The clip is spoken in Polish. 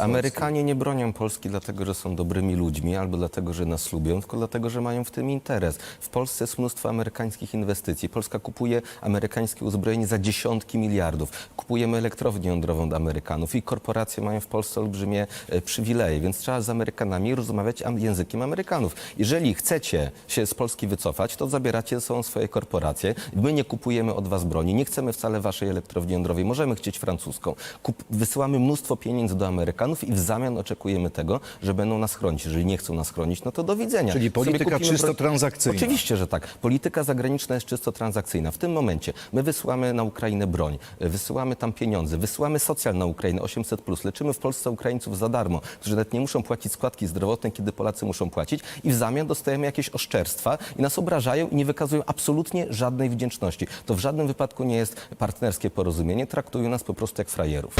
Amerykanie nie bronią Polski dlatego, że są dobrymi ludźmi albo dlatego, że nas lubią, tylko dlatego, że mają w tym interes. W Polsce jest mnóstwo amerykańskich inwestycji. Polska kupuje amerykańskie uzbrojenie za dziesiątki miliardów. Kupujemy elektrownię jądrową do Amerykanów i korporacje mają w Polsce olbrzymie e, przywileje, więc trzeba z Amerykanami rozmawiać am- językiem Amerykanów. Jeżeli chcecie się z Polski wycofać, to zabieracie ze sobą swoje korporacje. My nie kupujemy od was broni, nie chcemy wcale waszej elektrowni jądrowej, możemy chcieć francuską. Kup- wysyłamy mnóstwo pieniędzy do Amerykanów i w zamian oczekujemy tego, że będą nas chronić. Jeżeli nie chcą nas chronić, no to do widzenia. Czyli polityka czysto transakcyjna. Oczywiście, że tak. Polityka zagraniczna jest czysto transakcyjna. W tym momencie my wysyłamy na Ukrainę broń, wysyłamy tam pieniądze, wysyłamy socjal na Ukrainę 800+, leczymy w Polsce Ukraińców za darmo, którzy nawet nie muszą płacić składki zdrowotnej, kiedy Polacy muszą płacić i w zamian dostajemy jakieś oszczerstwa i nas obrażają i nie wykazują absolutnie żadnej wdzięczności. To w żadnym wypadku nie jest partnerskie porozumienie, traktują nas po prostu jak frajerów.